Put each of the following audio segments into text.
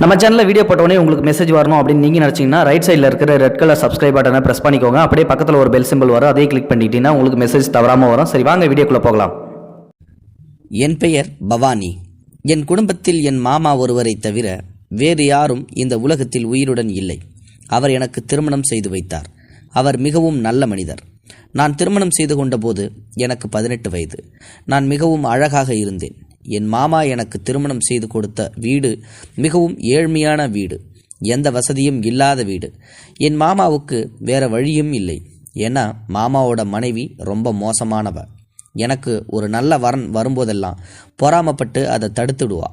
நம்ம சேனலில் வீடியோ போட்டோடனே உங்களுக்கு மெசேஜ் வரணும் அப்படின்னு நீங்கள் நினச்சிங்கன்னா ரைட் சைடில் இருக்கிற ரெட் கலர் சப்ஸ்கிரைப் பட்டனை ப்ரெஸ் பண்ணிக்கோங்க. அப்படியே பக்கத்தில் ஒரு பெல் சிம்பிள் வரும். அதையும் கிளிக் பண்ணிட்டீங்கன்னா உங்களுக்கு மெசேஜ் தவறாமல் வரும். சரி வாங்க வீடியோக்குள்ளே போகலாம். என் பெயர் பவானி. என் குடும்பத்தில் என் மாமா ஒருவரை தவிர வேறு யாரும் இந்த உலகத்தில் உயிருடன் இல்லை. அவர் எனக்கு திருமணம் செய்து வைத்தார். அவர் மிகவும் நல்ல மனிதர். நான் திருமணம் செய்து கொண்டபோது எனக்கு பதினெட்டு வயது. நான் மிகவும் அழகாக இருந்தேன். என் மாமா எனக்கு திருமணம் செய்து கொடுத்த வீடு மிகவும் ஏழ்மையான வீடு. எந்த வசதியும் இல்லாத வீடு. என் மாமாவுக்கு வேற வழியும் இல்லை. ஏன்னா மாமாவோட மனைவி ரொம்ப மோசமானவ. எனக்கு ஒரு நல்ல வரன் வரும்போதெல்லாம் பொறாமப்பட்டு அதை தடுத்துடுவா.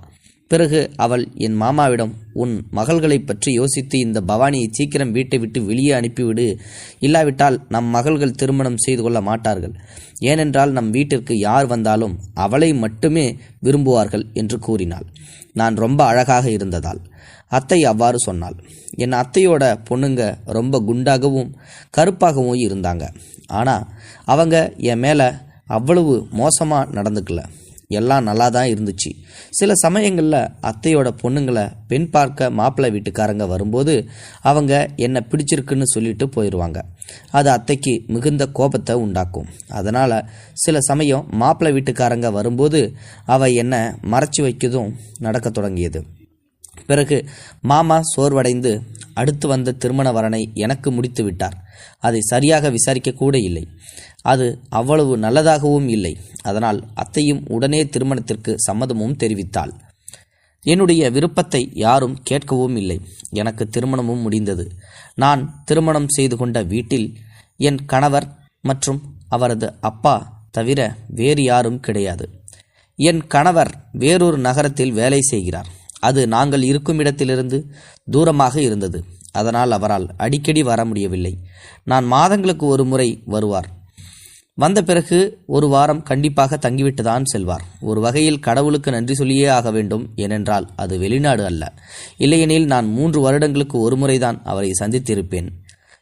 பிறகு அவள் என் மாமாவிடம் உன் மகள்களைப் பற்றி யோசித்து இந்த பவானியை சீக்கிரம் வீட்டை விட்டு வெளியே அனுப்பிவிடு. இல்லாவிட்டால் நம் மகள்கள் திருமணம் செய்து கொள்ள மாட்டார்கள். ஏனென்றால் நம் வீட்டிற்கு யார் வந்தாலும் அவளை மட்டுமே விரும்புவார்கள் என்று கூறினாள். நான் ரொம்ப அழகாக இருந்ததால். அத்தை அவ்வாறு சொன்னாள். என் அத்தையோட பொண்ணுங்க ரொம்ப குண்டாகவும் கருப்பாகவும் இருந்தாங்க. ஆனால் அவங்க என் மேலே அவ்வளவு மோசமாக நடந்துக்கல. எல்லாம் நல்லா தான் இருந்துச்சு. சில சமயங்களில் அத்தையோட பொண்ணுங்களை பெண் பார்க்க மாப்பிள்ளை வீட்டுக்காரங்க வரும்போது அவங்க என்னை பிடிச்சிருக்குன்னு சொல்லிட்டு போயிடுவாங்க அது அத்தைக்கு மிகுந்த கோபத்தை உண்டாக்கும். அதனால் சில சமயம் மாப்பிள்ளை வீட்டுக்காரங்க வரும்போது அவ என்னை மறைச்சி வைக்கதும் நடக்க தொடங்கியது. பிறகு மாமா சோர்வடைந்து அடுத்து வந்த திருமண வரனை எனக்கு முடித்து விட்டார். அதை சரியாக விசாரிக்க கூட இல்லை. அது அவ்வளவு நல்லதாகவும் இல்லை. அதனால் அத்தையும் உடனே திருமணத்திற்கு சம்மதமும் தெரிவித்தாள். என்னுடைய விருப்பத்தை யாரும் கேட்கவும் இல்லை. எனக்கு திருமணமும் முடிந்தது. நான் திருமணம் செய்து கொண்ட வீட்டில் என் கணவர் மற்றும் அவரது அப்பா தவிர வேறு யாரும் கிடையாது. என் கணவர் வேறொரு நகரத்தில் வேலை செய்கிறார். அது நாங்கள் இருக்கும் இடத்திலிருந்து தூரமாக இருந்தது. அதனால் அவரால் அடிக்கடி வர முடியவில்லை. நான் மாதங்களுக்கு ஒரு முறை வருவார். வந்த பிறகு ஒரு வாரம் கண்டிப்பாக தங்கிவிட்டு தான் செல்வார். ஒரு வகையில் கடவுளுக்கு நன்றி சொல்லியே ஆக வேண்டும் ஏனென்றால் அது வெளிநாடு அல்ல. இல்லையெனில் நான் மூன்று வருடங்களுக்கு ஒரு முறைதான் அவரை சந்தித்திருப்பேன்.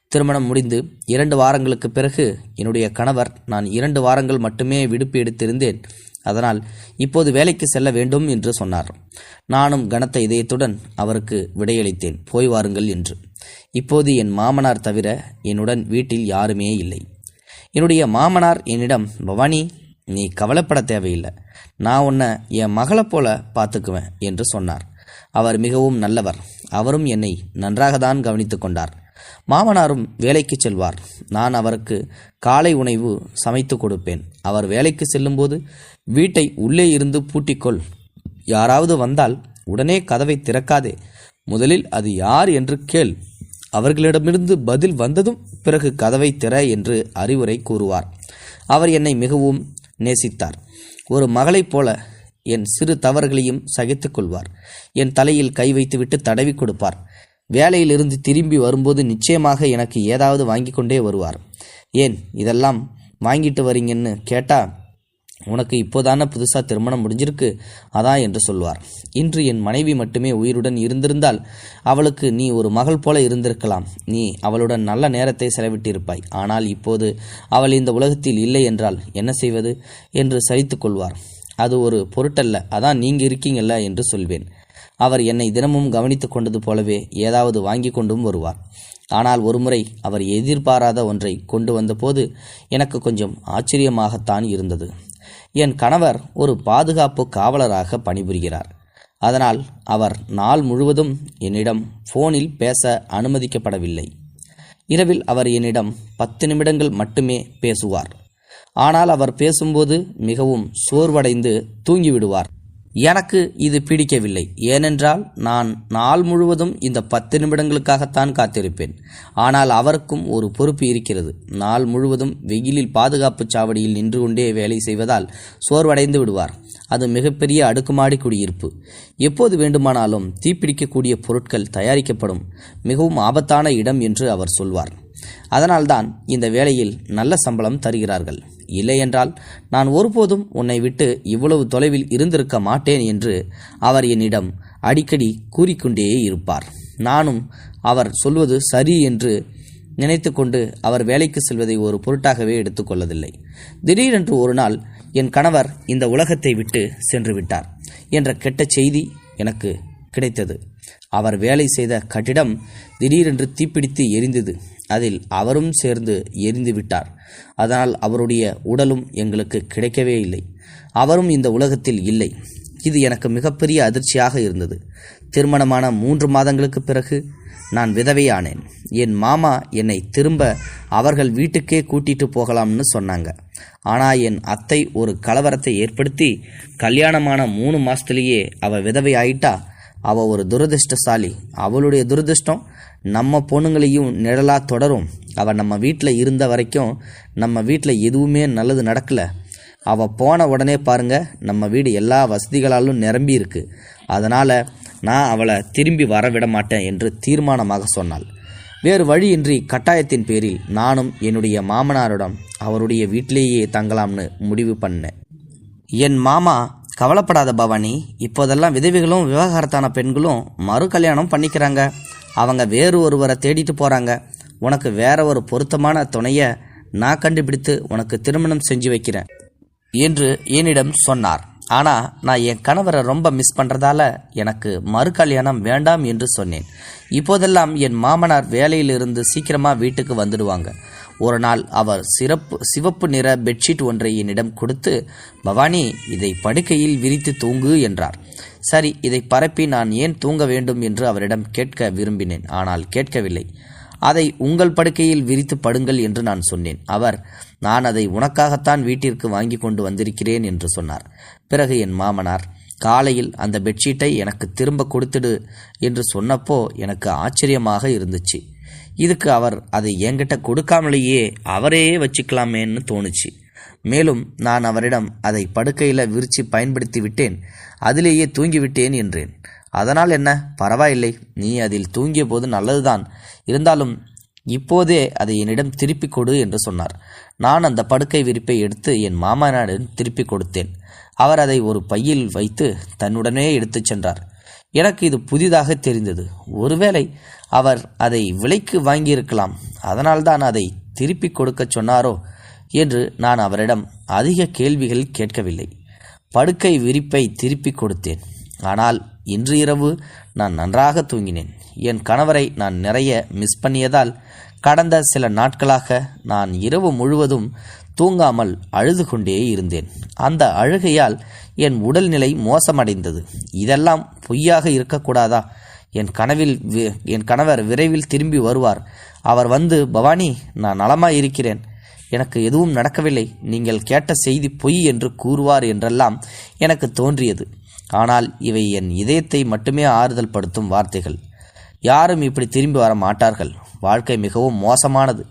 திருமணம் முடிந்து இரண்டு வாரங்களுக்கு பிறகு என்னுடைய கணவர் நான் இரண்டு வாரங்கள் மட்டுமே விடுப்பு எடுத்திருந்தேன். அதனால் இப்போது வேலைக்கு செல்ல வேண்டும் என்று சொன்னார். நானும் கனத்த இதயத்துடன் அவருக்கு விடையளித்தேன். போய் வாருங்கள் என்று. இப்போது என் மாமனார் தவிர என்னுடன் வீட்டில் யாருமே இல்லை. என்னுடைய மாமனார் என்னிடம் பவானி நீ கவலைப்பட தேவையில்லை. நான் உன்னை என் மகளை போல பார்த்துக்குவேன் என்று சொன்னார். அவர் மிகவும் நல்லவர். அவரும் என்னை நன்றாகத்தான் கவனித்து கொண்டார். மாமனாரும் வேலைக்கு செல்வார். நான் அவருக்கு காலை உணவு சமைத்து கொடுப்பேன். அவர் வேலைக்கு செல்லும்போது வீட்டை உள்ளே இருந்து பூட்டிக்கொள். யாராவது வந்தால் உடனே கதவை திறக்காதே. முதலில் அது யார் என்று கேள். அவர்களிடமிருந்து பதில் வந்ததும் பிறகு கதவை திற என்று அறிவுரை கூறுவார். அவர் என்னை மிகவும் நேசித்தார். ஒரு மகளைப் போல என் சிறு தவறுகளையும் சகித்துக்கொள்வார் என் தலையில் கை வைத்துவிட்டு தடவி கொடுப்பார். வேலையிலிருந்து திரும்பி வரும்போது நிச்சயமாக எனக்கு ஏதாவது வாங்கி கொண்டே வருவார். ஏன் இதெல்லாம் வாங்கிட்டு வரீங்கன்னு கேட்டா உனக்கு இப்போதான புதுசாக திருமணம் முடிஞ்சிருக்கு. அதான் என்று சொல்வார் இன்று என் மனைவி மட்டுமே உயிருடன் இருந்திருந்தால் அவளுக்கு நீ ஒரு மகள் போல இருந்திருக்கலாம். நீ அவளுடன் நல்ல நேரத்தை செலவிட்டிருப்பாய். ஆனால் இப்போது அவள் இந்த உலகத்தில் இல்லை என்றால் என்ன செய்வது? என்று சரித்து கொள்வார். அது ஒரு பொருட்டல்ல. அதான் நீங்க இருக்கீங்கல்ல என்று சொல்வேன். அவர் என்னை தினமும் கவனித்துக் கொண்டது போலவே ஏதாவது வாங்கி கொண்டும் வருவார். ஆனால் ஒருமுறை அவர் எதிர்பாராத ஒன்றை கொண்டு வந்தபோது எனக்கு கொஞ்சம் ஆச்சரியமாகத்தான் இருந்தது. என் கணவர் ஒரு பாதுகாப்பு காவலராக பணிபுரிகிறார். அதனால் அவர் நாள் முழுவதும் என்னிடம் ஃபோனில் பேச அனுமதிக்கப்படவில்லை. இரவில் அவர் என்னிடம் பத்து நிமிடங்கள் மட்டுமே பேசுவார். ஆனால் அவர் பேசும்போது மிகவும் சோர்வடைந்து தூங்கிவிடுவார். எனக்கு இது பிடிக்கவில்லை. ஏனென்றால் நான் நாள் முழுவதும் இந்த பத்து நிமிடங்களுக்காகத்தான் காத்திருப்பேன். ஆனால் அவருக்கும் ஒரு பொறுப்பு இருக்கிறது. நாள் முழுவதும் வெயிலில் பாதுகாப்பு சாவடியில் நின்று கொண்டே வேலை செய்வதால் சோர்வடைந்து விடுவார். அது மிகப்பெரிய அடுக்குமாடி குடியிருப்பு. எப்போது வேண்டுமானாலும் தீப்பிடிக்கக்கூடிய பொருட்கள் தயாரிக்கப்படும் மிகவும் ஆபத்தான இடம் என்று அவர் சொல்வார். அதனால்தான் இந்த வேலையில் நல்ல சம்பளம் தருகிறார்கள். இல்லையென்றால் நான் ஒருபோதும் உன்னை விட்டு இவ்வளவு தொலைவில் இருந்திருக்க மாட்டேன் என்று அவர் என்னிடம் அடிக்கடி கூறிக்கொண்டே இருப்பார். நானும் அவர் சொல்வது சரி என்று நினைத்துக்கொண்டு அவர் வேலைக்கு செல்வதை ஒரு பொருட்டாகவே எடுத்துக்கொள்ளதில்லை திடீரென்று ஒரு நாள் என் கணவர் இந்த உலகத்தை விட்டு சென்று விட்டார் என்ற கெட்ட செய்தி எனக்கு கிடைத்தது. அவர் வேலை செய்த கட்டிடம் திடீரென்று தீப்பிடித்து எரிந்தது. அதில் அவரும் சேர்ந்து எரிந்து விட்டார். அதனால் அவருடைய உடலும் எங்களுக்கு கிடைக்கவே இல்லை. அவரும் இந்த உலகத்தில் இல்லை. இது எனக்கு மிகப்பெரிய அதிர்ச்சியாக இருந்தது. திருமணமான மூன்று மாதங்களுக்கு பிறகு நான் விதவையானேன். என் மாமா என்னை திரும்ப அவர்கள் வீட்டுக்கே கூட்டிட்டு போகலாம்னு சொன்னாங்க. ஆனால் என் அத்தை ஒரு கலவரத்தை ஏற்படுத்தி கல்யாணமான மூணு மாதத்துலேயே அவள் விதவை ஆயிட்டா அவள் ஒரு துரதிர்ஷ்டசாலி. அவளுடைய துரதிருஷ்டம் நம்ம பொண்ணுங்களையும் நிழலாக தொடரும். அவள் நம்ம வீட்டில் இருந்த வரைக்கும் நம்ம வீட்டில் எதுவுமே நல்லது நடக்கல. அவள் போன உடனே பாருங்கள் நம்ம வீடு எல்லா வசதிகளாலும் நிரம்பி இருக்கு. அதனால் நான் அவளை திரும்பி வர விட மாட்டேன் என்று தீர்மானமாக சொன்னாள். வேறு வழியின்றி கட்டாயத்தின் பேரில் நானும் என்னுடைய மாமனாரிடம் அவருடைய வீட்டிலேயே தங்கலாம்னு முடிவு பண்ணேன். என் மாமா கவலைப்படாத பவானி இப்போதெல்லாம் விதவிகளும் விவகாரத்தான பெண்களும் மறு கல்யாணம் பண்ணிக்கிறாங்க. அவங்க வேறு ஒருவரை தேடிட்டு போறாங்க. உனக்கு வேற ஒரு பொருத்தமான துணையை நான் கண்டுபிடித்து உனக்கு திருமணம் செஞ்சு வைக்கிறேன் என்று என்னிடம் சொன்னார். ஆனா நான் என் கணவரை ரொம்ப மிஸ் பண்றதால எனக்கு மறு கல்யாணம் வேண்டாம் என்று சொன்னேன். இப்போதெல்லாம் என் மாமனார் வேலையிலிருந்து சீக்கிரமா வீட்டுக்கு வந்துடுவாங்க. ஒரு நாள் அவர் சிறப்பு சிவப்பு நிற பெட்ஷீட் ஒன்றை என்னிடம் கொடுத்து பவானி இதை படுக்கையில் விரித்து தூங்கு என்றார். சரி இதை பரப்பி நான் ஏன் தூங்க வேண்டும் என்று அவரிடம் கேட்க விரும்பினேன் ஆனால் கேட்கவில்லை. அதை உங்கள் படுக்கையில் விரித்து படுங்கள் என்று நான் சொன்னேன். அவர் நான் அதை உனக்காகத்தான் வீட்டிற்கு வாங்கி கொண்டு வந்திருக்கிறேன் என்று சொன்னார். பிறகு என் மாமனார் காலையில் அந்த பெட்ஷீட்டை எனக்கு திரும்ப கொடுத்துடு என்று சொன்னப்போ எனக்கு ஆச்சரியமாக இருந்துச்சு. இதுக்கு அவர் அதை என்கிட்ட கொடுக்காமலேயே அவரே வச்சுக்கலாமேன்னு தோணுச்சு. மேலும் நான் அவரிடம் அதை படுக்கையில் விரிச்சு பயன்படுத்தி விட்டேன். அதிலேயே தூங்கிவிட்டேன் என்றேன். அதனால் என்ன? பரவாயில்லை. நீ அதில் தூங்கிய போது நல்லதுதான். இருந்தாலும் இப்போதே அதை என்னிடம் திருப்பிக் கொடு என்று சொன்னார். நான் அந்த படுக்கை விரிப்பை எடுத்து என் மாமனாரிடம் திருப்பிக் கொடுத்தேன். அவர் அதை ஒரு பையில் வைத்து தன்னுடனே எடுத்துச் சென்றார். எனக்கு இது புதிதாக தெரிந்தது. ஒருவேளை அவர் அதை விலைக்கு வாங்கியிருக்கலாம். அதனால்தான் அதை திருப்பிக் கொடுக்கச் சொன்னாரோ என்று நான் அவரிடம் அதிக கேள்விகள் கேட்கவில்லை. படுக்கை விரிப்பை திருப்பி கொடுத்தேன். ஆனால் இன்று இரவு நான் நன்றாக தூங்கினேன். என் கணவரை நான் நிறைய மிஸ் பண்ணியதால் கடந்த சில நாட்களாக நான் இரவு முழுவதும் தூங்காமல் அழுது கொண்டே இருந்தேன். அந்த அழுகையால் என் உடல்நிலை மோசமடைந்தது. இதெல்லாம் பொய்யாக இருக்கக்கூடாதா? என் கனவில் வி- என் கணவர் விரைவில் திரும்பி வருவார். அவர் வந்து பவானி நான் நலமாக இருக்கிறேன் எனக்கு எதுவும் நடக்கவில்லை. நீங்கள் கேட்ட செய்தி பொய் என்று கூறுவார் என்றெல்லாம் எனக்கு தோன்றியது. ஆனால் இவை என் இதயத்தை மட்டுமே ஆறுதல் படுத்தும் வார்த்தைகள். யாரும் இப்படி திரும்பி வர மாட்டார்கள் வாழ்க்கை மிகவும் மோசமானது.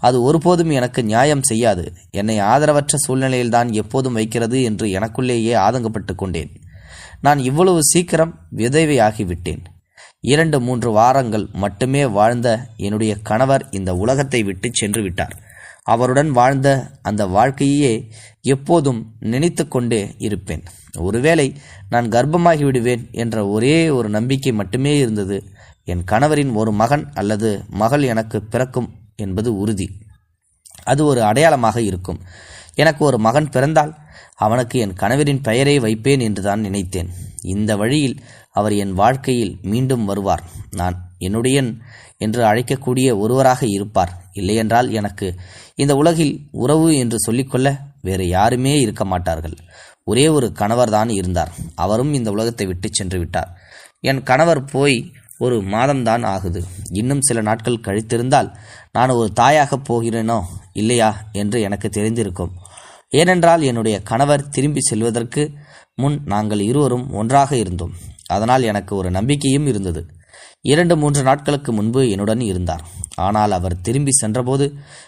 அது ஒருபோதும் எனக்கு நியாயம் செய்யாது. என்னை ஆதரவற்ற சூழ்நிலையில்தான் எப்போதும் வைக்கிறது என்று எனக்குள்ளேயே ஆதங்கப்பட்டு கொண்டேன். நான் இவ்வளவு சீக்கிரம் விதவையாகிவிட்டேன் இரண்டு மூன்று வாரங்கள் மட்டுமே வாழ்ந்த என்னுடைய கணவர் இந்த உலகத்தை விட்டு சென்று விட்டார். அவருடன் வாழ்ந்த அந்த வாழ்க்கையே எப்போதும் நினைத்து கொண்டே இருப்பேன். ஒருவேளை நான் கர்ப்பமாகி விடுவேன் என்ற ஒரே ஒரு நம்பிக்கை மட்டுமே இருந்தது. என் கணவரின் ஒரு மகன் அல்லது மகள் எனக்கு பிறக்கும் என்பது உறுதி. அது ஒரு அடையாளமாக இருக்கும். எனக்கு ஒரு மகன் பிறந்தால் அவனுக்கு என் கணவரின் பெயரை வைப்பேன் என்று தான் நினைத்தேன். இந்த வழியில் அவர் என் வாழ்க்கையில் மீண்டும் வருவார். நான் என்னுடைய என்று அழைக்கக்கூடிய ஒருவராக இருப்பார். இல்லையென்றால் எனக்கு இந்த உலகில் உறவு என்று சொல்லிக்கொள்ள வேறு யாருமே இருக்க மாட்டார்கள். ஒரே ஒரு கணவர் தான் இருந்தார். அவரும் இந்த உலகத்தை விட்டு சென்று விட்டார். என் கணவர் போய் ஒரு மாதம்தான் ஆகுது. இன்னும் சில நாட்கள் கழித்திருந்தால் நான் ஒரு தாயாக போகிறேனோ இல்லையா என்று எனக்கு தெரிந்திருக்கும். ஏனென்றால் என்னுடைய கணவர் திரும்பி செல்வதற்கு முன் நாங்கள் இருவரும் ஒன்றாக இருந்தோம். அதனால் எனக்கு ஒரு நம்பிக்கையும் இருந்தது. இரண்டு மூன்று நாட்களுக்கு முன்பு என்னுடன் இருந்தார். ஆனால் அவர் திரும்பி சென்றபோது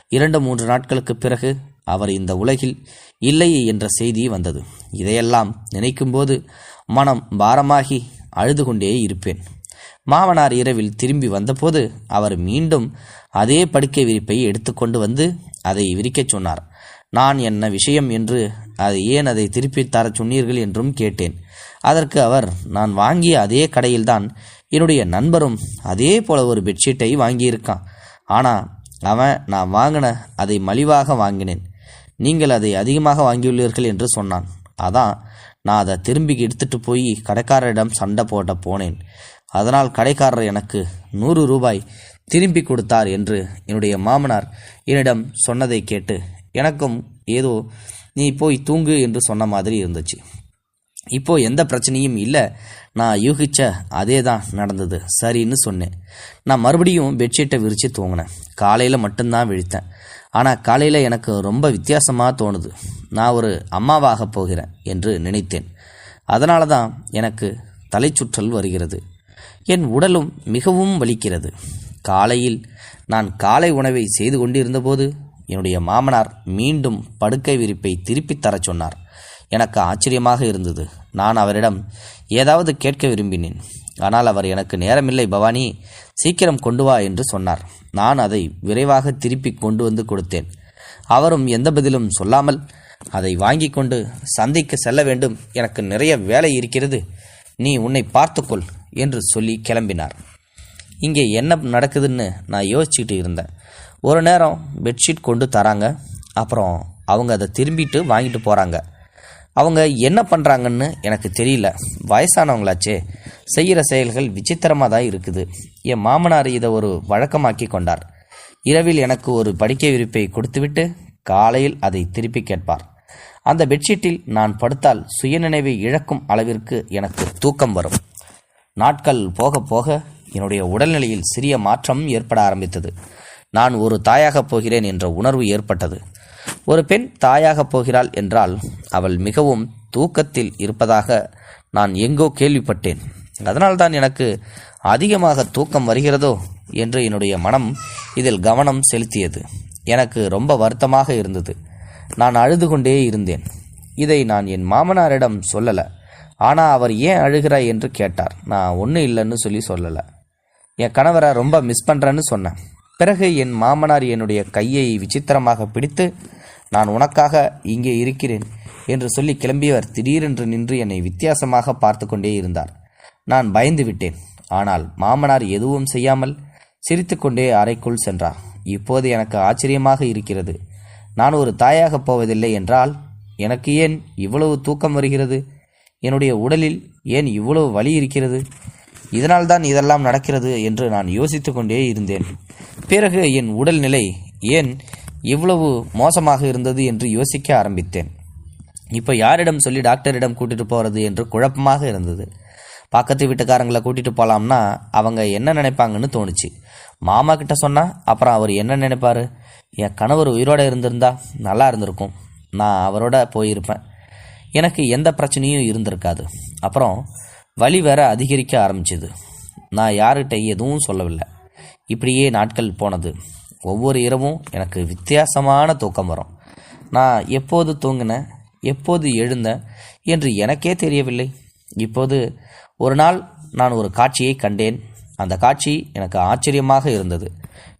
இரண்டு மூன்று நாட்களுக்கு பிறகு அவர் இந்த உலகில் இல்லை என்ற செய்தி வந்தது. இதையெல்லாம் நினைக்கும்போது மனம் பாரமாகி அழுது கொண்டே இருப்பேன். மாமனார் இரவில் திரும்பி வந்தபோது அவர் மீண்டும் அதே படுக்கை விரிப்பை எடுத்துக்கொண்டு வந்து அதை விரிக்கச் சொன்னார். நான் என்ன விஷயம் என்று அதை ஏன் அதை திருப்பித் தரச் சொன்னீர்கள் என்றும் கேட்டேன். அதற்கு அவர் நான் வாங்கிய அதே கடையில்தான் என்னுடைய நண்பரும் அதே போல ஒரு பெட்ஷீட்டை வாங்கியிருக்கான். ஆனால் அவன் நான் வாங்கின அதை மலிவாக வாங்கினேன். நீங்கள் அதை அதிகமாக வாங்கியுள்ளீர்கள் என்று சொன்னான். அதான் நான் அதை திரும்பி எடுத்துட்டு போய் கடைக்காரரிடம் சண்டை போட போனேன். அதனால் கடைக்காரர் எனக்கு நூறு ரூபாய் திரும்பி கொடுத்தார் என்று என்னுடைய மாமனார் என்னிடம் சொன்னதை கேட்டு எனக்கும் ஏதோ நீ போய் தூங்கு என்று சொன்ன மாதிரி இருந்துச்சு. இப்போ எந்த பிரச்சனையும் இல்லை. நான் யூகிச்ச அதே தான் நடந்தது. சரின்னு சொன்னேன். நான் மறுபடியும் பெட்ஷீட்டை விரித்து தூங்கினேன். காலையில் மட்டும்தான் விழித்தேன். ஆனால் காலையில் எனக்கு ரொம்ப வித்தியாசமாக தோணுது. நான் ஒரு அம்மாவாக போகிறேன் என்று நினைத்தேன். அதனால தான் எனக்கு தலைச்சுற்றல் வருகிறது. என் உடலும் மிகவும் வலிக்கிறது. காலையில் நான் காலை உணவை செய்து கொண்டிருந்தபோது என்னுடைய மாமனார் மீண்டும் படுக்கை விரிப்பை திருப்பித் தரச் சொன்னார். எனக்கு ஆச்சரியமாக இருந்தது. நான் அவரிடம் ஏதாவது கேட்க விரும்பினேன். ஆனால் அவர் எனக்கு நேரமில்லை பவானி சீக்கிரம் கொண்டு வா என்று சொன்னார். நான் அதை விரைவாக திருப்பி கொண்டு வந்து கொடுத்தேன். அவரும் எந்த பதிலும் சொல்லாமல் அதை வாங்கி கொண்டு சந்தைக்கு செல்ல வேண்டும். எனக்கு நிறைய வேலை இருக்கிறது. நீ உன்னை பார்த்துக்கொள் என்று சொல்லி கிளம்பினார். இங்கே என்ன நடக்குதுன்னு நான் யோசிச்சுட்டு இருந்தேன். ஒரு நேரம் பெட்ஷீட் கொண்டு தராங்க. அப்புறம் அவங்க அதை திரும்பிட்டு வாங்கிட்டு போகிறாங்க அவங்க என்ன பண்ணுறாங்கன்னு எனக்கு தெரியல. வயசானவங்களாச்சே. செய்கிற செயல்கள் விசித்திரமாக தான் இருக்குது. என் மாமனார் இதை ஒரு வழக்கமாக்கி கொண்டார். இரவில் எனக்கு ஒரு படுக்கை விரிப்பை கொடுத்துவிட்டு காலையில் அதை திருப்பி கேட்பார். அந்த பெட்ஷீட்டில் நான் படுத்தால் சுயநினைவை இழக்கும் அளவிற்கு எனக்கு தூக்கம் வரும். நாட்கள் போக போக என்னுடைய உடல்நிலையில் சிறிய மாற்றம் ஏற்பட ஆரம்பித்தது. நான் ஒரு தாயாகப் போகிறேன் என்ற உணர்வு ஏற்பட்டது. ஒரு பெண் தாயாகப் போகிறாள் என்றால் அவள் மிகவும் தூக்கத்தில் இருப்பதாக நான் எங்கோ கேள்விப்பட்டேன். அதனால்தான் எனக்கு அதிகமாக தூக்கம் வருகிறதோ என்று என்னுடைய மனம் இதில் கவனம் செலுத்தியது. எனக்கு ரொம்ப வருத்தமாக இருந்தது. நான் அழுது கொண்டே இருந்தேன். இதை நான் என் மாமனாரிடம் சொல்லலை. ஆனால் அவர் ஏன் அழுகிறாய் என்று கேட்டார். நான் ஒன்றும் இல்லைன்னு சொல்லி சொல்லலை. என் கணவரை ரொம்ப மிஸ் பண்ணுறேன்னு சொன்னேன். பிறகு என் மாமனார் என்னுடைய கையை விசித்திரமாக பிடித்து நான் உனக்காக இங்கே இருக்கிறேன் என்று சொல்லி கிளம்பியவர் திடீரென்று நின்று என்னை வித்தியாசமாக பார்த்து கொண்டே இருந்தார். நான் பயந்து விட்டேன். ஆனால் மாமனார் எதுவும் செய்யாமல் சிரித்துக்கொண்டே அறைக்குள் சென்றார். இப்போது எனக்கு ஆச்சரியமாக இருக்கிறது. நான் ஒரு தாயாகப் போவதில்லை என்றால் எனக்கு ஏன் இவ்வளவு தூக்கம் வருகிறது? என்னுடைய உடலில் ஏன் இவ்வளவு வலி இருக்கிறது? இதனால்தான் இதெல்லாம் நடக்கிறது என்று நான் யோசித்து கொண்டே இருந்தேன். பிறகு என் உடல்நிலை ஏன் இவ்வளவு மோசமாக இருந்தது என்று யோசிக்க ஆரம்பித்தேன். இப்போ யாரிடம் சொல்லி டாக்டரிடம் கூட்டிட்டு போகிறது என்று குழப்பமாக இருந்தது. பக்கத்து வீட்டுக்காரங்களை கூட்டிட்டு போகலாம்னா அவங்க என்ன நினைப்பாங்கன்னு தோணுச்சு. மாமா கிட்ட சொன்னால் அப்புறம் அவர் என்ன நினைப்பார்? என் கணவர் உயிரோடு இருந்திருந்தா நல்லா இருந்திருக்கும். நான் அவரோட போயிருப்பேன். எனக்கு எந்த பிரச்சனையும் இருந்திருக்காது. அப்புறம் வலி வேற அதிகரிக்க ஆரம்பிச்சது. நான் யார்கிட்ட எதுவும் சொல்லவில்லை. இப்படியே நாட்கள் போனது. ஒவ்வொரு இரவும் எனக்கு வித்தியாசமான தூக்கம் வரும். நான் எப்போது தூங்கினேன் எப்போது எழுந்தேன் என்று எனக்கே தெரியவில்லை. இப்போது ஒரு நாள் நான் ஒரு காட்சியை கண்டேன். அந்த காட்சி எனக்கு ஆச்சரியமாக இருந்தது.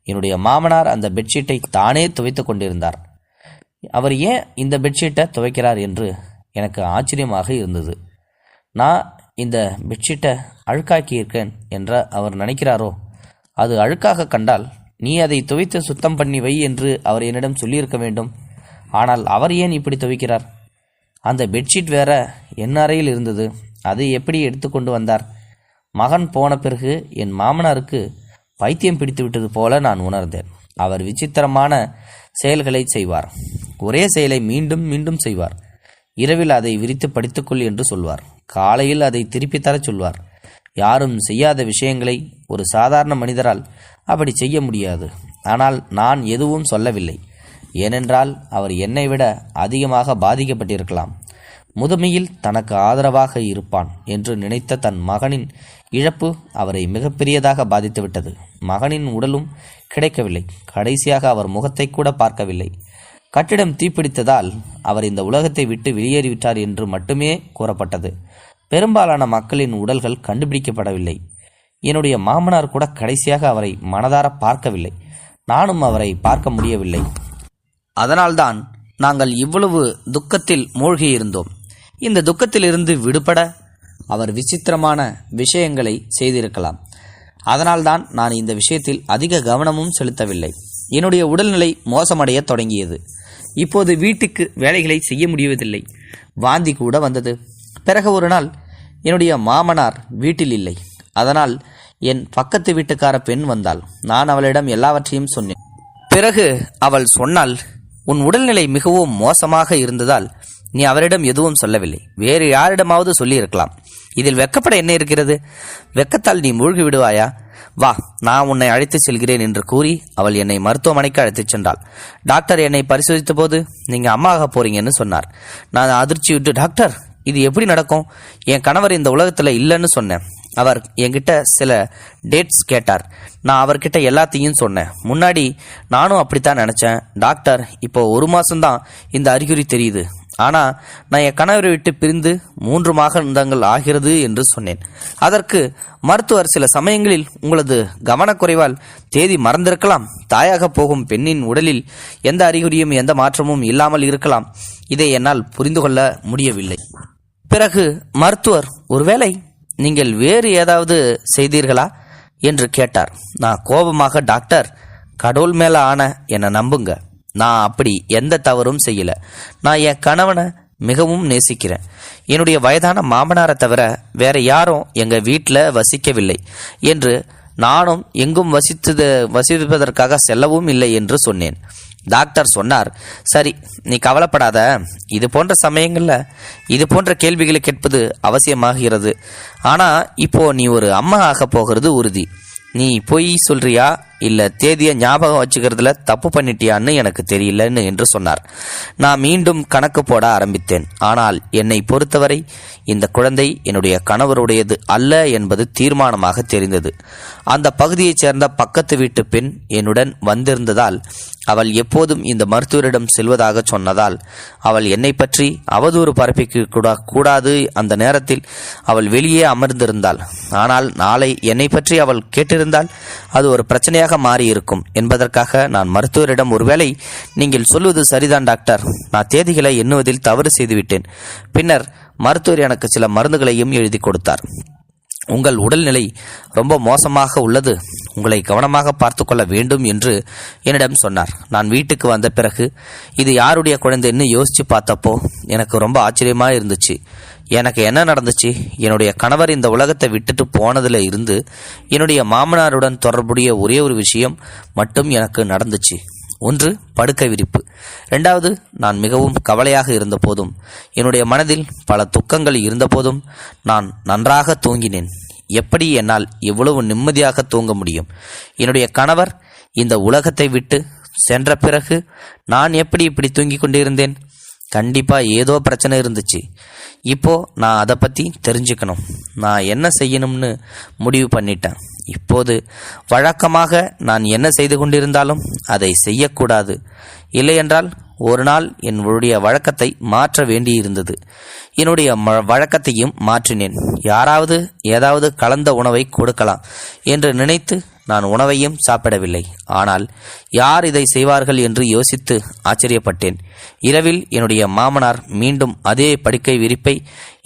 என்னுடைய மாமனார் அந்த பெட்ஷீட்டை தானே துவைத்து கொண்டிருந்தார். அவர் ஏன் இந்த பெட்ஷீட்டை துவைக்கிறார் என்று எனக்கு ஆச்சரியமாக இருந்தது. நான் இந்த பெட்ஷீட்டை அழுக்காக்கி இருக்கேன் என்ற அவர் நினைக்கிறாரோ? அது அழுக்காக கண்டால் நீ அதை துவைத்து சுத்தம் பண்ணி வை என்று அவர் என்னிடம் சொல்லியிருக்க வேண்டும். ஆனால் அவர் ஏன் இப்படி துவைக்கிறார்? அந்த பெட்ஷீட் வேற என் அறையில் இருந்தது. அதை எப்படி எடுத்துக்கொண்டு வந்தார்? மகன் போன பிறகு என் மாமனாருக்கு பைத்தியம் பிடித்து விட்டது போல நான் உணர்ந்தேன். அவர் விசித்திரமான செயல்களை செய்வார். ஒரே செயலை மீண்டும் மீண்டும் செய்வார். இரவில் அதை விரித்து படித்துக்கொள் என்று சொல்வார். காலையில் அதை திருப்பி தரச் சொல்வார். யாரும் செய்யாத விஷயங்களை ஒரு சாதாரண மனிதரால் அப்படி செய்ய முடியாது. ஆனால் நான் எதுவும் சொல்லவில்லை. ஏனென்றால் அவர் என்னை விட அதிகமாக பாதிக்கப்பட்டிருக்கலாம். முதுமையில் தனக்கு ஆதரவாக இருப்பான் என்று நினைத்த தன் மகனின் இழப்பு அவரை மிகப்பெரியதாக பாதித்துவிட்டது. மகனின் உடலும் கிடைக்கவில்லை. கடைசியாக அவர் முகத்தை கூட பார்க்கவில்லை. கட்டிடம் தீப்பிடித்ததால் அவர் இந்த உலகத்தை விட்டு வெளியேறிவிட்டார் என்று மட்டுமே கூறப்பட்டது. பெரும்பாலான மக்களின் உடல்கள் கண்டுபிடிக்கப்படவில்லை. என்னுடைய மாமனார் கூட கடைசியாக அவரை மனதார பார்க்கவில்லை. நானும் அவரை பார்க்க முடியவில்லை. அதனால்தான் நாங்கள் இவ்வளவு துக்கத்தில் மூழ்கியிருந்தோம். இந்த துக்கத்திலிருந்து விடுபட அவர் விசித்திரமான விஷயங்களை செய்திருக்கலாம். அதனால்தான் நான் இந்த விஷயத்தில் அதிக கவனமும் செலுத்தவில்லை. என்னுடைய உடல்நிலை மோசமடையத் தொடங்கியது. இப்போது வீட்டுக்கு வேலைகளை செய்ய முடிவதில்லை வாந்தி கூட வந்தது. பிறகு ஒரு நாள் என்னுடைய மாமனார் வீட்டில் இல்லை. அதனால் என் பக்கத்து வீட்டுக்கார பெண் வந்தாள். நான் அவளிடம் எல்லாவற்றையும் சொன்னேன். பிறகு அவள் சொன்னால் உன் உடல்நிலை மிகவும் மோசமாக இருந்ததால் நீ அவரிடம் எதுவும் சொல்லவில்லை. வேறு யாரிடமாவது சொல்லியிருக்கலாம். இதில் வெக்கப்பட என்ன இருக்கிறது? வெக்கத்தால் நீ மூழ்கி விடுவாயா வா நான் உன்னை அழைத்துச் செல்கிறேன் என்று கூறி அவள் என்னை மருத்துவமனைக்கு அழைத்துச் சென்றாள். டாக்டர் என்னை பரிசோதித்த போது நீங்க அம்மா போறீங்கன்னு சொன்னார். நான் அதிர்ச்சி விட்டு டாக்டர் இது எப்படி நடக்கும்? என் கணவர் இந்த உலகத்துல இல்லைன்னு சொன்னேன். அவர் என்கிட்ட சில டேட்ஸ் கேட்டார். நான் அவர்கிட்ட எல்லாத்தையும் சொன்னேன். முன்னாடி நானும் அப்படித்தான் நினைச்சேன். டாக்டர் இப்போ ஒரு மாசம்தான் இந்த அறிகுறி தெரியுது. ஆனால் நான் என் கணவரை விட்டு பிரிந்து மூன்று மாதங்கள் ஆகிறது என்று சொன்னேன். அதற்கு மருத்துவர் சில சமயங்களில் உங்களது கவனக்குறைவால் தேதி மறந்திருக்கலாம் தாயாக போகும் பெண்ணின் உடலில் எந்த அறிகுறியும் எந்த மாற்றமும் இல்லாமல் இருக்கலாம். இதை என்னால் புரிந்து கொள்ள முடியவில்லை. பிறகு மருத்துவர் ஒருவேளை நீங்கள் வேறு ஏதாவது செய்தீர்களா? என்று கேட்டார். நான் கோபமாக டாக்டர் கடவுள் மேல ஆன என்னை நம்புங்க. நான் அப்படி எந்த தவறும் செய்யல. நான் என் கணவனை மிகவும் நேசிக்கிறேன். என்னுடைய வயதான மாமனாரை தவிர வேற யாரும் எங்க வீட்டில் வசிக்கவில்லை என்று நானும் எங்கும் வசித்தது வசிப்பதற்காக செல்லவும் இல்லை என்று சொன்னேன். டாக்டர் சொன்னார் சரி நீ கவலைப்படாத. இது போன்ற சமயங்களில் இது போன்ற கேள்விகளை கேட்பது அவசியமாகிறது. ஆனால் இப்போ நீ ஒரு அம்மா ஆக போகிறது உறுதி. நீ பொய் சொல்றியா? இல்லை தேதியை ஞாபகம் வச்சுக்கிறதுல தப்பு பண்ணிட்டியான்னு எனக்கு தெரியலன்னு என்று சொன்னார். நான் மீண்டும் கணக்கு போட ஆரம்பித்தேன். ஆனால் என்னை பொறுத்தவரை இந்த குழந்தை என்னுடைய கணவருடையது அல்ல என்பது தீர்மானமாக தெரிந்தது. அந்த பகுதியைச் சேர்ந்த பக்கத்து வீட்டு பெண் என்னுடன் வந்திருந்ததால் அவள் எப்போதும் இந்த மருத்துவரிடம் செல்வதாக சொன்னதால் அவள் என்னை பற்றி அவதூறு பரப்பிக்க கூட கூடாது. அந்த நேரத்தில் அவள் வெளியே அமர்ந்திருந்தாள். ஆனால் நாளை என்னை பற்றி அவள் கேட்டிருந்தால் அது ஒரு பிரச்சனையாக மாறியிருக்கும் என்பதற்காக நான் மருத்துவரிடம் ஒருவேளை நீங்கள் சொல்வது சரிதான் டாக்டர். நான் தேதிகளை எண்ணுவதில் தவறு செய்துவிட்டேன். பின்னர் மருத்துவர் எனக்கு சில மருந்துகளையும் எழுதி கொடுத்தார். உங்கள் உடல்நிலை ரொம்ப மோசமாக உள்ளது. உங்களை கவனமாக பார்த்து கொள்ள வேண்டும் என்று என்னிடம் சொன்னார். நான் வீட்டுக்கு வந்த பிறகு இது யாருடைய குழந்தைன்னு யோசித்து பார்த்தப்போ எனக்கு ரொம்ப ஆச்சரியமாக இருந்துச்சு. எனக்கு என்ன நடந்துச்சு? என்னுடைய கணவர் இந்த உலகத்தை விட்டுட்டு போனதில் இருந்து என்னுடைய மாமனாருடன் தொடர்புடைய ஒரே ஒரு விஷயம் மட்டும் எனக்கு நடந்துச்சு. ஒன்று படுக்கை விரிப்பு. ரெண்டாவது நான் மிகவும் கவலையாக இருந்தபோதும் என்னுடைய மனதில் பல துக்கங்கள் இருந்தபோதும் நான் நன்றாக தூங்கினேன். எப்படி என்னால் இவ்வளவு நிம்மதியாக தூங்க முடியும்? என்னுடைய கணவர் இந்த உலகத்தை விட்டு சென்ற பிறகு நான் எப்படி இப்படி தூங்கிக் கொண்டிருந்தேன்? கண்டிப்பாக ஏதோ பிரச்சனை இருந்துச்சு. இப்போது நான் அதை பற்றி தெரிஞ்சுக்கணும். நான் என்ன செய்யணும்னு முடிவு பண்ணிட்டேன். இப்போது வழக்கமாக நான் என்ன செய்து கொண்டிருந்தாலும் அதை செய்யக்கூடாது. இல்லையென்றால் ஒரு நாள் என்னுடைய வழக்கத்தை மாற்ற வேண்டியிருந்தது. என்னுடைய ம- வழக்கத்தையும் மாற்றினேன். யாராவது ஏதாவது கலந்த உணவை கொடுக்கலாம் என்று நினைத்து நான் உணவையும் சாப்பிடவில்லை. ஆனால் யார் இதை செய்வார்கள் என்று யோசித்து ஆச்சரியப்பட்டேன். இரவில் என்னுடைய மாமனார் மீண்டும் அதே படுக்கை விரிப்பை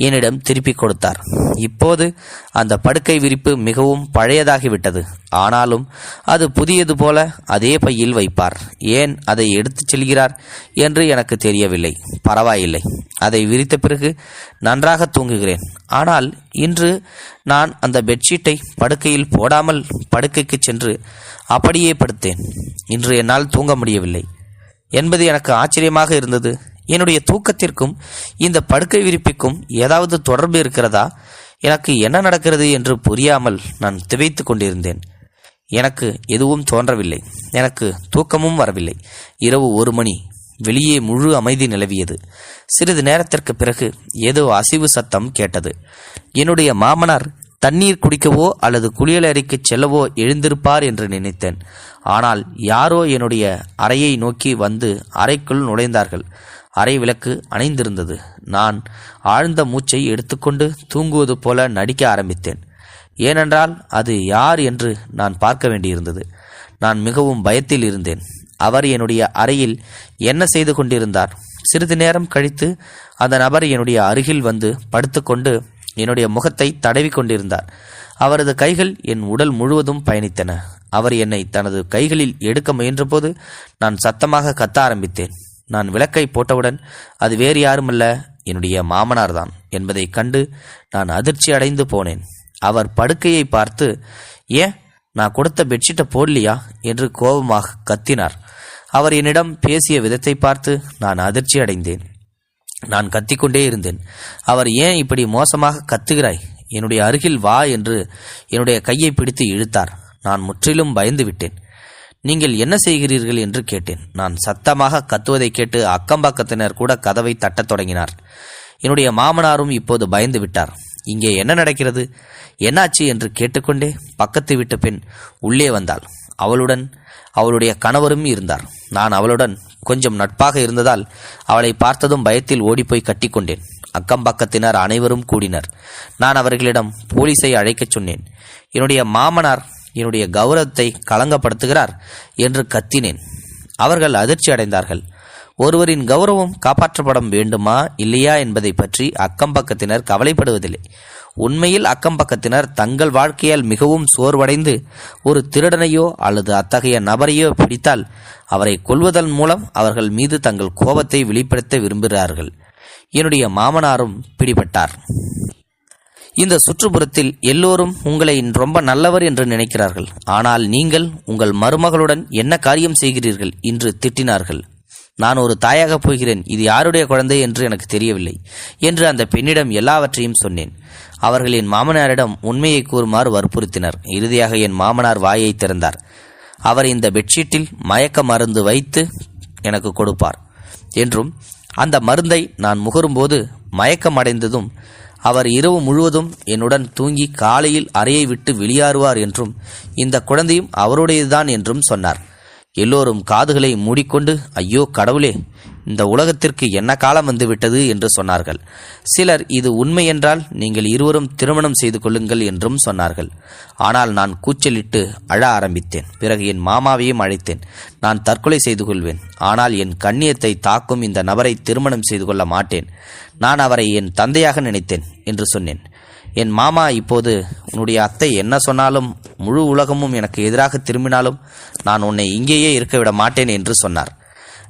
என்னிடம் திருப்பிக் கொடுத்தார். இப்போது அந்த படுக்கை விரிப்பு மிகவும் பழையதாகிவிட்டது. ஆனாலும் அது புதியது போல அதே பையில் வைப்பார். ஏன் அதை எடுத்துச் செல்கிறார் என்று எனக்கு தெரியவில்லை. பரவாயில்லை. அதை விரித்த பிறகு நன்றாக தூங்குகிறேன். ஆனால் இன்று நான் அந்த பெட்ஷீட்டை படுக்கையில் போடாமல் படுக்கைக்கு சென்று அப்படியே படுத்தேன். இன்று என்னால் தூங்க முடியவில்லை. என்பது எனக்கு ஆச்சரியமாக இருந்தது. என்னுடைய தூக்கத்திற்கும் இந்த படுக்கை விரிப்பிற்கும் ஏதாவது தொடர்பு இருக்கிறதா? எனக்கு என்ன நடக்கிறது என்று புரியாமல் நான் திவைத்து கொண்டிருந்தேன். எனக்கு எதுவும் தோன்றவில்லை. எனக்கு தூக்கமும் வரவில்லை. இரவு ஒரு மணி. வெளியே முழு அமைதி நிலவியது. சிறிது நேரத்திற்கு பிறகு ஏதோ அசைவு சத்தம் கேட்டது. என்னுடைய மாமனார் தண்ணீர் குடிக்கவோ அல்லது குளியலறைக்கு செல்லவோ எழுந்திருப்பார் என்று நினைத்தேன். ஆனால் யாரோ என்னுடைய அறையை நோக்கி வந்து அறைக்குள் நுழைந்தார்கள். அறை விளக்கு அணைந்திருந்தது. நான் ஆழ்ந்த மூச்சை எடுத்துக்கொண்டு தூங்குவது போல நடிக்க ஆரம்பித்தேன். ஏனென்றால் அது யார் என்று நான் பார்க்க வேண்டியிருந்தது. நான் மிகவும் பயத்தில் இருந்தேன். அவர் என்னுடைய அறையில் என்ன செய்து கொண்டிருந்தார்? சிறிது நேரம் கழித்து அந்த நபர் என்னுடைய அருகில் வந்து படுத்துக்கொண்டு என்னுடைய முகத்தை தடவி கொண்டிருந்தார். அவரது கைகள் என் உடல் முழுவதும் பயணித்தன. அவர் என்னை தனது கைகளில் எடுக்க முயன்றபோது நான் சத்தமாக கத்த ஆரம்பித்தேன். நான் விளக்கை போட்டவுடன் அது வேறு யாருமல்ல என்னுடைய மாமனார்தான் என்பதைக் கண்டு நான் அதிர்ச்சி அடைந்து போனேன். அவர் படுக்கையை பார்த்து ஏன்? நான் கொடுத்த பெட்ஷீட்டை போடலையா? என்று கோபமாக கத்தினார். அவர் என்னிடம் பேசிய விதத்தை பார்த்து நான் அதிர்ச்சி அடைந்தேன். நான் கத்திக்கொண்டே இருந்தேன். அவர் ஏன் இப்படி மோசமாக கத்துகிறாய்? என்னுடைய அருகில் வா என்று என்னுடைய கையை பிடித்து இழுத்தார். நான் முற்றிலும் பயந்து விட்டேன். நீங்கள் என்ன செய்கிறீர்கள்? என்று கேட்டேன். நான் சத்தமாக கத்துவதை கேட்டு அக்கம்பக்கத்தினர் கூட கதவை தட்டத் தொடங்கினார். என்னுடைய மாமனாரும் இப்போது பயந்து விட்டார். இங்கே என்ன நடக்கிறது? என்னாச்சு என்று கேட்டுக்கொண்டே பக்கத்து வீட்டு பெண் உள்ளே வந்தாள். அவளுடன் அவளுடைய கணவரும் இருந்தார். நான் அவளுடன் கொஞ்சம் நட்பாக இருந்ததால் அவளை பார்த்ததும் பயத்தில் ஓடிப்போய் கட்டிக்கொண்டேன். அக்கம் பக்கத்தினர் அனைவரும் கூடினர். நான் அவர்களிடம் போலீஸை அழைக்கச் சொன்னேன். என்னுடைய மாமனார் என்னுடைய கௌரவத்தை களங்கப்படுத்துகிறார் என்று கத்தினேன். அவர்கள் அதிர்ச்சி அடைந்தார்கள் ஒருவரின் கௌரவம் காப்பாற்றப்பட வேண்டுமா இல்லையா என்பதை பற்றி அக்கம்பக்கத்தினர் கவலைப்படுவதில்லை. உண்மையில் அக்கம்பக்கத்தினர் தங்கள் வாழ்க்கையால் மிகவும் சோர்வடைந்து ஒரு திருடனையோ அல்லது அத்தகைய நபரையோ பிடித்தால் அவரை கொல்வதன் மூலம் அவர்கள் மீது தங்கள் கோபத்தை வெளிப்படுத்த விரும்புகிறார்கள். என்னுடைய மாமனாரும் பிடிபட்டார். இந்த சுற்றுப்புறத்தில் எல்லோரும் உங்களை ரொம்ப நல்லவர் என்று நினைக்கிறார்கள். ஆனால் நீங்கள் உங்கள் மருமகளுடன் என்ன காரியம் செய்கிறீர்கள்? என்று திட்டினார்கள். நான் ஒரு தாயாக போகிறேன். இது யாருடைய குழந்தை என்று எனக்கு தெரியவில்லை என்று அந்த பெண்ணிடம் எல்லாவற்றையும் சொன்னேன். அவர்கள் என் மாமனாரிடம் உண்மையை கூறுமாறு வற்புறுத்தினர். இறுதியாக என் மாமனார் வாயை திறந்தார். அவர் இந்த பெட்ஷீட்டில் மயக்க மருந்து வைத்து எனக்கு கொடுப்பார் என்றும் அந்த மருந்தை நான் முகரும்போது மயக்கம் அடைந்ததும் அவர் இரவு முழுவதும் என்னுடன் தூங்கி காலையில் அறையை விட்டு வெளியாறுவார் என்றும் இந்த குழந்தையும் அவருடையதுதான் என்றும் சொன்னார். எல்லோரும் காதுகளை மூடிக்கொண்டு ஐயோ கடவுளே இந்த உலகத்திற்கு என்ன காலம் வந்துவிட்டது? என்று சொன்னார்கள். சிலர் இது உண்மை என்றால் நீங்கள் இருவரும் திருமணம் செய்து கொள்ளுங்கள் என்றும் சொன்னார்கள். ஆனால் நான் கூச்சலிட்டு அழ ஆரம்பித்தேன். பிறகு என் மாமாவையும் அழைத்தேன். நான் தற்கொலை செய்து கொள்வேன். ஆனால் என் கண்ணியத்தை தாக்கும் இந்த நபரை திருமணம் செய்து கொள்ள மாட்டேன். நான் அவரை என் தந்தையாக நினைத்தேன் என்று சொன்னேன். என் மாமா இப்போது உன்னுடைய அத்தை என்ன சொன்னாலும் முழு உலகமும் எனக்கு எதிராக திரும்பினாலும் நான் உன்னை இங்கேயே இருக்க விட மாட்டேன் என்று சொன்னார்.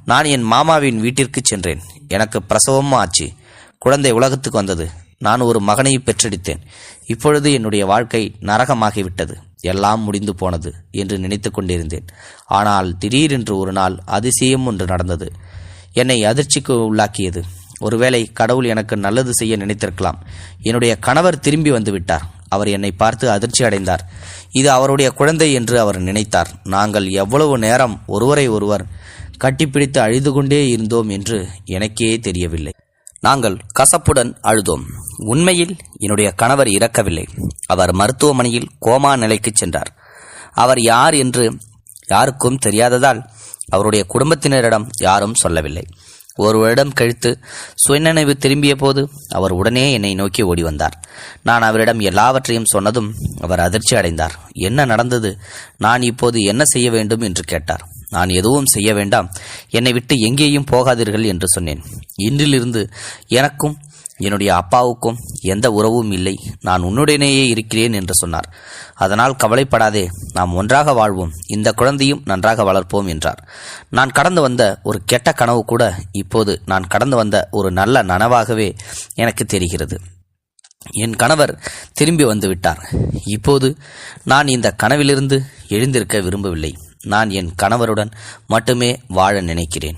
நான் என் மாமாவின் வீட்டிற்கு சென்றேன். எனக்கு பிரசவமும் ஆச்சு. குழந்தை உலகத்துக்கு வந்தது. நான் ஒரு மகனை பெற்றெடுத்தேன். இப்பொழுது என்னுடைய வாழ்க்கை நரகமாகிவிட்டது. எல்லாம் முடிந்து போனது என்று நினைத்து கொண்டிருந்தேன். ஆனால் திடீரென்று ஒரு நாள் அதிசயம் ஒன்று நடந்தது. என்னை அதிர்ச்சிக்கு உள்ளாக்கியது. ஒருவேளை கடவுள் எனக்கு நல்லது செய்ய நினைத்திருக்கலாம். என்னுடைய கணவர் திரும்பி வந்துவிட்டார். அவர் என்னை பார்த்து அதிர்ச்சி அடைந்தார். இது அவருடைய குழந்தை என்று அவர் நினைத்தார். நாங்கள் எவ்வளவு நேரம் ஒருவரை ஒருவர் கட்டிப்பிடித்து அழுது கொண்டே இருந்தோம் என்று எனக்கே தெரியவில்லை. நாங்கள் கசப்புடன் அழுதோம். உண்மையில் என்னுடைய கணவர் இறக்கவில்லை. அவர் மருத்துவமனையில் கோமா நிலைக்கு சென்றார். அவர் யார் என்று யாருக்கும் தெரியாததால் அவருடைய குடும்பத்தினரிடம் யாரும் சொல்லவில்லை. ஒரு வருடம் கழித்து சுயநினைவு திரும்பிய போது அவர் உடனே என்னை நோக்கி ஓடி வந்தார். நான் அவரிடம் எல்லாவற்றையும் சொன்னதும் அவர் அதிர்ச்சி அடைந்தார். என்ன நடந்தது? நான் இப்போது என்ன செய்ய வேண்டும் என்று கேட்டார். நான் எதுவும் செய்ய வேண்டாம். என்னை விட்டு எங்கேயும் போகாதீர்கள் என்று சொன்னேன். இன்றிலிருந்து எனக்கும் என்னுடைய அப்பாவுக்கும் எந்த உறவும் இல்லை. நான் உன்னுடனேயே இருக்கிறேன் என்று சொன்னார். அதனால் கவலைப்படாதே நாம் ஒன்றாக வாழ்வோம். இந்த குழந்தையும் நன்றாக வளர்ப்போம் என்றார். நான் கடந்து வந்த ஒரு கெட்ட கனவு கூட இப்போது நான் கடந்து வந்த ஒரு நல்ல நனவாகவே எனக்கு தெரிகிறது. என் கணவர் திரும்பி வந்து விட்டார். இப்போது நான் இந்த கனவிலிருந்து எழுந்திருக்க விரும்பவில்லை. நான் என் கணவருடன் மட்டுமே வாழ நினைக்கிறேன்.